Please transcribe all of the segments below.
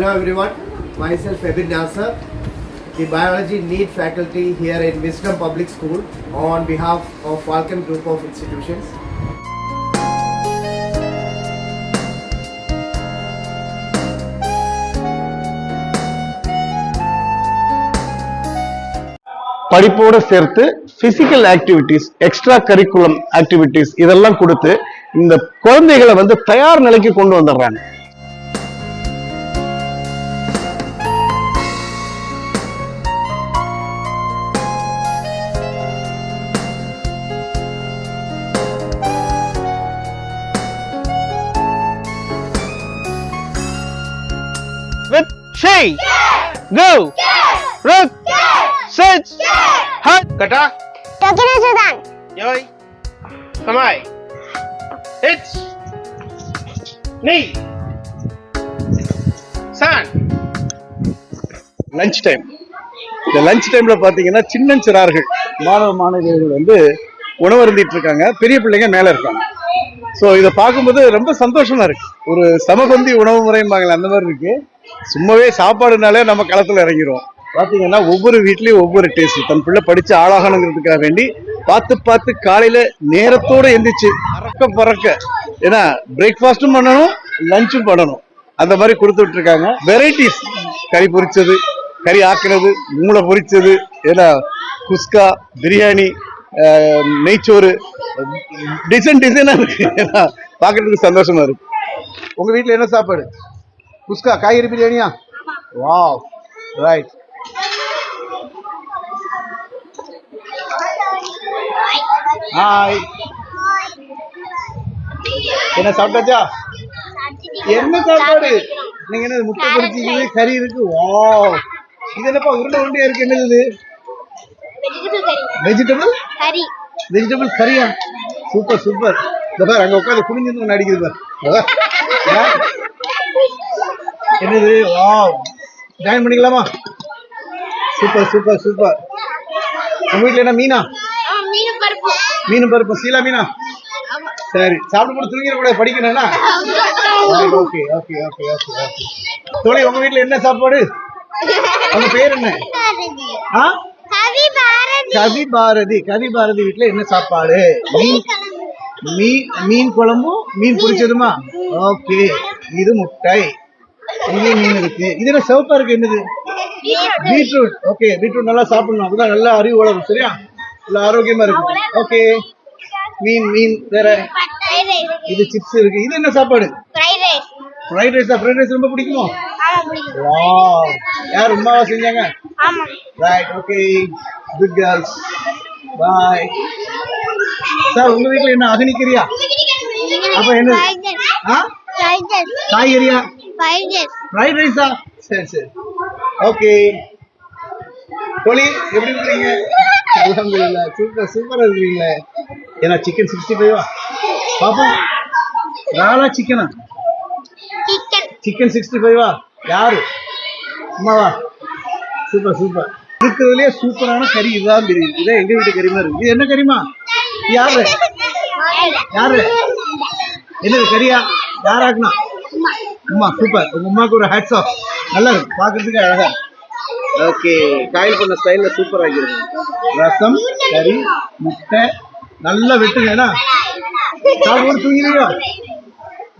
Hello everyone, myself Ebin Nasser, the biology need faculty here in Wisdom Public School on behalf of Falcon Group of Institutions. படிப்போடு சேர்த்து physical activities extra curriculum activities இதெல்லாம் கொடுத்து இந்த குழந்தைகளை வந்து தயார் நிலைக்கு கொண்டு வந்துடுறாங்க She, go, rook, sit, hut, kata, Tokyo Sudan. Yoi. Kamai. Hits. Knee. San. Lunch time இந்த லஞ்ச் டைம்ல பாத்தீங்கன்னா சின்னஞ்சிறார்கள் மாணவ மாணவியர்கள் வந்து உணவருந்திட்டு இருக்காங்க பெரிய பிள்ளைங்க மேல இருக்காங்க ஸோ இதை பார்க்கும்போது ரொம்ப சந்தோஷமா இருக்கு ஒரு சமபந்தி உணவு முறைம்பாங்களே அந்த மாதிரி இருக்கு சும்மாவே சாப்பாடுனாலே நம்ம களத்துல இறங்கிடுவோம் பார்த்தீங்கன்னா ஒவ்வொரு வீட்லேயும் ஒவ்வொரு டேஸ்ட் தன் பிள்ளை படித்து ஆளாகணுங்கிறதுக்காக வேண்டி பார்த்து பார்த்து காலையில நேரத்தோட எந்திரிச்சு பறக்க பறக்க ஏன்னா பிரேக்ஃபாஸ்ட்டும் பண்ணணும் லஞ்சும் பண்ணணும். அந்த மாதிரி கொடுத்துட்டு இருக்காங்க வெரைட்டிஸ் கறி பொரிச்சது கறி ஆக்குனது மூளை பொரிச்சது ஏன்னா குஸ்கா பிரியாணி நெய்ச்சோறு டிசைன் டிசைனாக இருக்கு. ஏன்னா பார்க்கறதுக்கு சந்தோஷமா இருக்கு. உங்க வீட்ல என்ன சாப்பாடு? குஸ்கா காய்கறி பிரியாணியா? வாவ். ரைட் ஹாய் என்ன சாப்பிட்டாச்சா? என்ன சாப்பாடு? நீங்க என்ன முட்டை பொரிச்சிக்குது கறி இருக்கு வாவ் இது என்னப்பா உருண்டை உருண்டையா இருக்கு என்னது. Vegetable Curry. வெஜிடபிள் கறியா? சூப்பர் சூப்பர் இந்த பாரு அங்க உட்காந்து குனிஞ்சு ஒன்று அடிக்குது பாரு? என்னது? வாவ் ஜாயின் பண்ணிக்கலாமா? சூப்பர் சூப்பர் சூப்பர் உங்க வீட்ல என்ன மீனா? மீன் பருப்பு. சீலா மீனா. சரி. சாப்பிட்டு போட்டு தூங்கிட கூட படிக்கணும்னா okay okay okay okay okay தோழி உங்க வீட்ல என்ன சாப்பாடு? உங்க பேர் என்ன? ஆ? கவி பாரதி. கவி பாரதி வீட்ல என்ன சாப்பாடு? மீன் மீன் மீன் குழம்பும் மீன் பொரிச்சதுமா ஓகே இது முட்டை. மீன் இருக்கு. இது என்ன சிவப்பா இருக்கு என்னது? பீட்ரூட். ஓகே பீட்ரூட் நல்லா சாப்பிடணும். அப்பதான் நல்லா அறிவு வளரும் சரியா? நல்லா ஆரோக்கியமா இருக்கு. ஓகே. மீன் மீன் வேற. இது சிப்ஸ் இருக்கு. இது என்ன சாப்பாடு. ஃப்ரைட் ரைஸ் ஃப்ரைட் ரைஸ் ரொம்ப பிடிக்குமோ. வாவ் யார் உமாவா செஞ்சாங்க? ஆமா. Right okay good girls bye sir உங்க வீட்ல என்ன அகனிக்கறியா அப்ப என்ன. காய்கறியா? ஃப்ரைட் ரைஸா சரி சரி. ஓகே கோழி எப்படி இருக்கீங்க சூப்பர் சூப்பரா இருக்கீங்களே ஏன்னா சிக்கன் சிக்ஸ்டி ஃபைவா பாப்போம். ராலா சிக்கனா சிக்ஸ்டி ஃபைவா யாரு? அம்மாவா? Super super. இருக்கிறதுலே சூப்பரான கறி இதுதான் தெரியும் இதே எங்க வீட்டு கறி மாதிரி இருக்கு. இது என்ன கறிமா யாரு? யாரு? என்னது கறியா? யாராக்குனா அம்மா சூப்பர் உங்க அம்மாவுக்கு ஒரு ஹேட்ஸ் ஆஃப் நல்லா இருக்கு. பார்க்கறதுக்கு அழகா ஓகே காயில் பண்ண ஸ்டைல்ல சூப்பர் ஆகிருக்கு. ரசம் கறி முட்டை நல்லா வெட்டுங்க ஏன்னா? சாப்பிட்டு தூங்கிடுவீங்க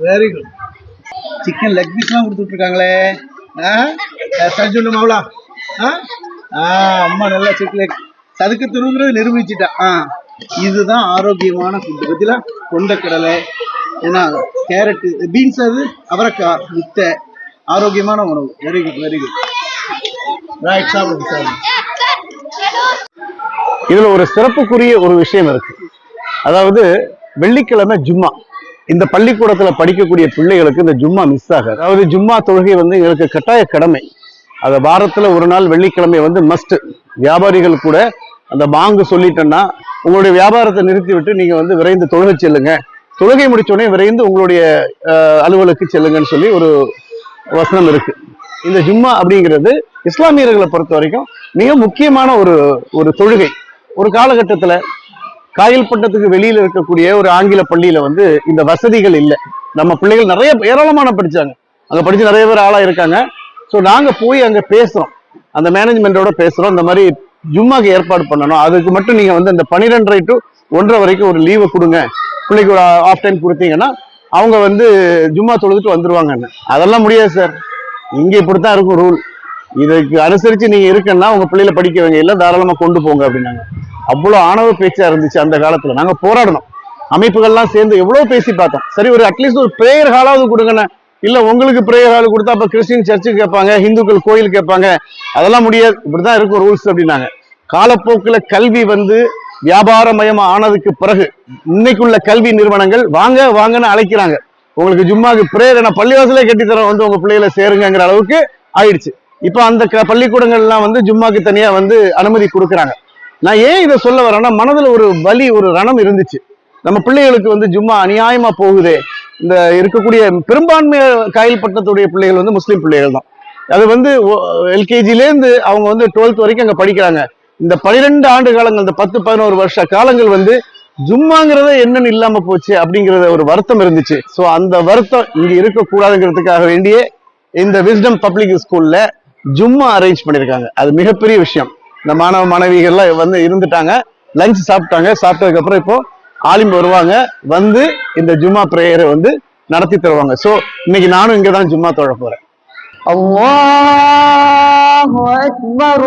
வெரி குட் சிக்கன் லெக் பீஸ்லாம் கொடுத்துட்டு இருக்காங்களே சஜுண்டு மாவுலா ஆ? ஆ அம்மா நல்லா சிக்கன் சதுக்கு துருங்கிறது நிரூபிச்சுட்டா ஆ. இதுதான் ஆரோக்கியமான ஃபுட்டு பத்தில கொண்டக்கடலை ஏன்னா கேரட்டு பீன்ஸ் அது அவரைக்காய் முட்டை ஆரோக்கியமான உணவு. Very good very good right சாப்பிடுங்க இதுல ஒரு சிறப்புக்குரிய ஒரு விஷயம் இருக்கு. அதாவது வெள்ளிக்கிழமை ஜும்மா. இந்த பள்ளிக்கூடத்துல படிக்கக்கூடிய பிள்ளைகளுக்கு இந்த ஜும்மா மிஸ் ஆகாது. அதாவது ஜும்மா தொழுகை வந்து எங்களுக்கு கட்டாய கடமை. அதை வாரத்துல ஒரு நாள் வெள்ளிக்கிழமை வந்து மஸ்ட் வியாபாரிகள் கூட அந்த பாங்கு சொல்லிட்டேன்னா உங்களுடைய வியாபாரத்தை நிறுத்தி விட்டு நீங்க வந்து விரைந்து தொழுகை செல்லுங்க. தொழுகை முடிச்ச உடனே விரைந்து உங்களுடைய அலுவலுக்கு செல்லுங்கன்னு சொல்லி ஒரு வசனம் இருக்கு. இந்த ஜும்மா அப்படிங்கிறது இஸ்லாமியர்களை பொறுத்த வரைக்கும் மிக முக்கியமான ஒரு ஒரு தொழுகை. ஒரு காலகட்டத்துல காயல்பட்டத்துக்கு வெளியில இருக்கக்கூடிய ஒரு ஆங்கில பள்ளியில வந்து இந்த வசதிகள் இல்லை. நம்ம பிள்ளைகள் நிறைய ஏராளமான படிச்சாங்க. அங்க படிச்சு நிறைய பேர் ஆளா இருக்காங்க. ஸோ நாங்க போய் அங்க பேசுறோம். அந்த மேனேஜ்மெண்டோட பேசுறோம். இந்த மாதிரி ஜும்மாக்கு ஏற்பாடு பண்ணணும். அதுக்கு மட்டும் நீங்க வந்து இந்த பன்னிரெண்டரை டு ஒன்றரை வரைக்கும் ஒரு லீவை கொடுங்க. பிள்ளைக்கு ஒரு ஆஃப் டைம் கொடுத்தீங்கன்னா அவங்க வந்து ஜும்மா தொழுதுட்டு வந்துருவாங்கன்னு அதெல்லாம் முடியாது சார் இங்கே இப்படித்தான் இருக்கும் ரூல் இதுக்கு அனுசரித்து நீங்கள் இருக்குன்னா உங்கள் பிள்ளைகளை படிக்க வைங்க. இல்லை தாராளமாக கொண்டு போங்க அப்படின்னாங்க. அவ்வளோ ஆணவ பேச்சாக இருந்துச்சு அந்த காலத்தில். நாங்கள் போராடணும். அமைப்புகள்லாம் சேர்ந்து எவ்வளோ பேசி பார்த்தோம். சரி ஒரு அட்லீஸ்ட் ஒரு ப்ரேயர் ஹாலாவது கொடுங்கண்ணே. இல்லை உங்களுக்கு ப்ரேயர் ஹால் கொடுத்தா அப்போ கிறிஸ்டின் சர்ச்சு கேட்பாங்க இந்துக்கள் கோயில் கேட்பாங்க. அதெல்லாம் முடியாது. இப்படி தான் இருக்கும் ரூல்ஸ் அப்படின்னாங்க. காலப்போக்கில் கல்வி வந்து வியாபாரமயம் ஆனதுக்கு பிறகு இன்னைக்குள்ள கல்வி நிறுவனங்கள் வாங்க வாங்கன்னு அழைக்கிறாங்க. உங்களுக்கு ஜும்மாக்கு பிரேயர் என பள்ளிவாசலே கட்டித்தரம் வந்து உங்க பிள்ளைகளை சேருங்கிற அளவுக்கு ஆயிடுச்சு. இப்போ அந்த க- பள்ளிக்கூடங்கள்லாம் வந்து ஜும்மாக்கு தனியா வந்து அனுமதி கொடுக்குறாங்க. நான் ஏன் இதை சொல்ல வரேன்னா மனதுல ஒரு வலி ஒரு ரணம் இருந்துச்சு. நம்ம பிள்ளைகளுக்கு வந்து ஜும்மா அநியாயமா போகுதே. இந்த இருக்கக்கூடிய பெரும்பான்மை காயல் பட்டத்துடைய பிள்ளைகள் வந்து முஸ்லீம் பிள்ளைகள் தான் அது வந்து எல்கேஜிலேருந்து அவங்க வந்து டுவெல்த் வரைக்கும் அங்க படிக்கிறாங்க. இந்த பனிரெண்டு ஆண்டு காலங்கள் இந்த பத்து பதினோரு வருஷ காலங்கள் வந்து ஜும்மாங்கிறத என்னன்னு இல்லாம போச்சு அப்படிங்கிறத ஒரு வருத்தம் இருந்துச்சு. ஸோ அந்த வருத்தம் இங்க இருக்கக்கூடாதுங்கிறதுக்காக வேண்டியே இந்த விஸ்டம் பப்ளிக் ஸ்கூல்ல ஜும்மா அரேஞ்ச் பண்ணியிருக்காங்க அது மிகப்பெரிய விஷயம். இந்த மாணவ மாணவிகள்லாம் வந்து இருந்துட்டாங்க. லஞ்ச் சாப்பிட்டாங்க. சாப்பிட்டதுக்கு அப்புறம் இப்போ ஆலிம்பு வருவாங்க. வந்து இந்த ஜும்மா ப்ரேயரை வந்து நடத்தி தருவாங்க. ஸோ இன்னைக்கு நானும் இங்கதான் ஜும்மா தொழ போறேன். அல்லாஹ் அக்பர்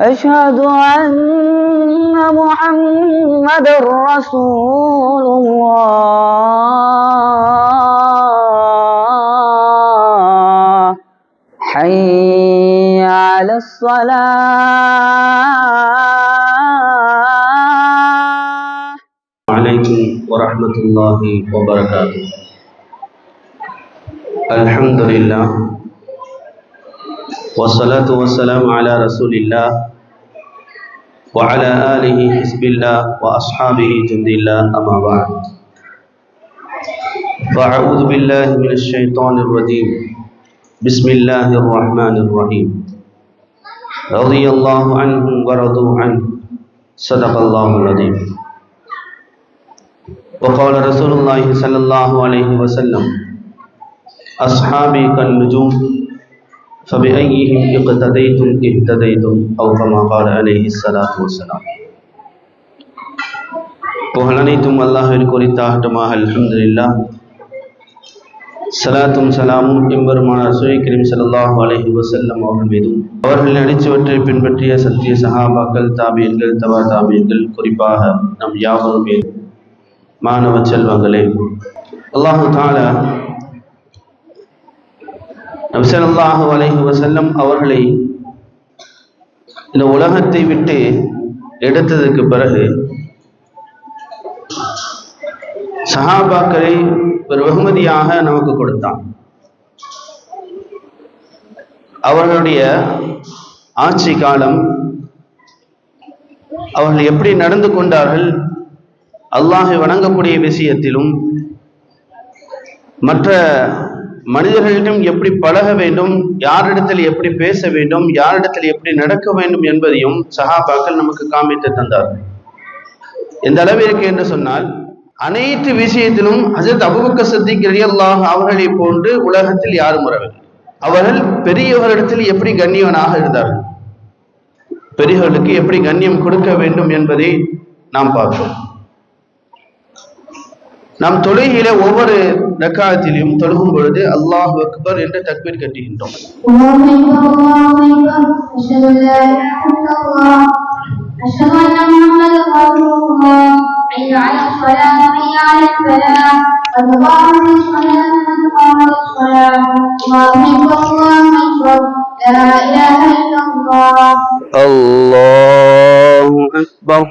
أشهد أن محمد رسول الله. حي على الصلاة. عليكم ورحمة الله وبركاته. الحمد لله. والصلاة والسلام على رسول الله. وعلى آله حزب الله وأصحابه جند الله أما بعد. فأعوذ بالله من الشيطان الرجيم. بسم الله الرحمن الرحيم. رضي الله عنهم ورضوا عنه. صدق الله العظيم. وقال رسول الله صلى الله عليه وسلم أصحابي كالنجوم فبأيهم اقتديتم اهتديتم أو كما قال عليه الصلاة والسلام புகழனைத்தும் அல்லாஹிற்கு குறித்தாகட்டுமாக அல்ஹம்துலில்லா சலாத்தும் சலாமும் எம்பெருமான சுய கரீம் ஸல்லல்லாஹு அலைஹி வஸல்லம் அவர்கள் மீதும் அவர்களின் அடிச்சுவற்றை பின்பற்றிய சத்திய சஹாபாக்கள் தாபியன்கள் தவா தாபியன்கள் குறிப்பாக நம் யாவரும் மீது மாணவ செல்வங்களே அல்லாஹு தாலா நம்சல்லாஹு அலைஹி வசல்லம் அவர்களை இந்த உலகத்தை விட்டு எடுத்ததுக்கு பிறகு சஹாபாக்களை ஒரு வெகுமதியாக நமக்கு கொடுத்தான். அவர்களுடைய ஆட்சி காலம் அவர்கள் எப்படி நடந்து கொண்டார்கள் அல்லாஹை வணங்கக்கூடிய விஷயத்திலும் மற்ற மனிதர்களிடம் எப்படி பழக வேண்டும் யாரிடத்தில் எப்படி பேச வேண்டும் யாரிடத்தில் எப்படி நடக்க வேண்டும் என்பதையும் சஹாபாக்கள் நமக்கு காமித்து தந்தார்கள். எந்த அளவிற்கு என்று சொன்னால் அனைத்து விஷயத்திலும் ஹசரத் அபுபக்க சித்திக் கிரியல்லாக அவர்களை போன்று உலகத்தில் யாரும் வரவில்லை. அவர்கள் பெரியவர்களிடத்தில் எப்படி கண்ணியவனாக இருந்தார்கள்? பெரியவர்களுக்கு எப்படி கண்ணியம் கொடுக்க வேண்டும் என்பதை நாம் பார்ப்போம். நம் தொழுகையில ஒவ்வொரு ரக்காத்திலையும் தொழுகும் பொழுது அல்லாஹ் அக்பர் என்று தக்பீர் கட்டுகின்றோம் அல்லாஹ் அக்பர்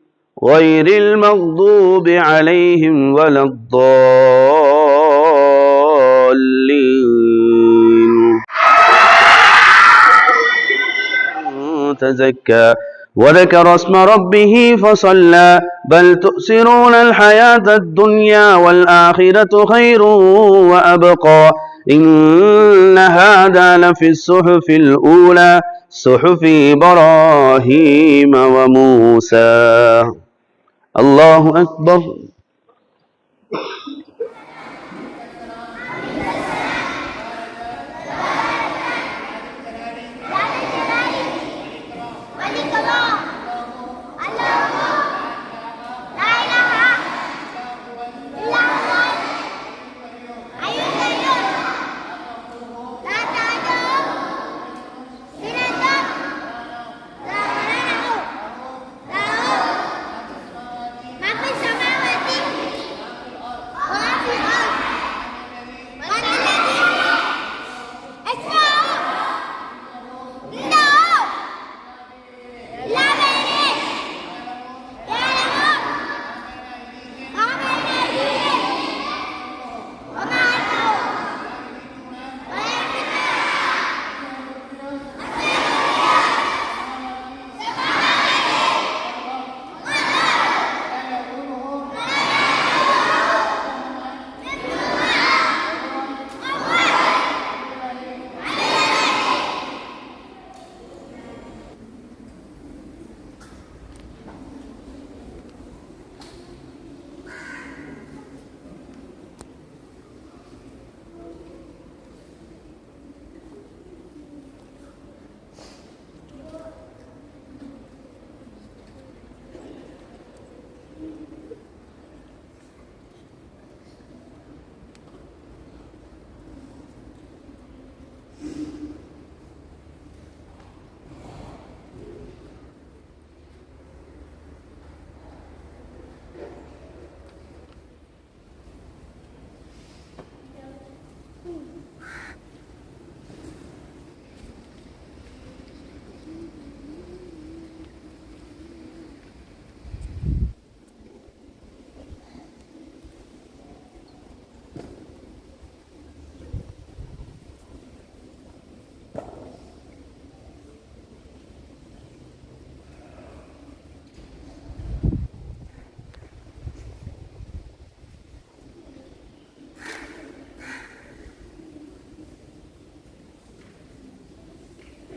غير المغضوب عليهم ولا الضالين. تزكى وذكر اسم ربه فصلى. بل تؤثرون الحياة الدنيا والآخرة خير وأبقى. إن هذا لفي الصحف الأولى صحف إبراهيم وموسى. الله أكبر.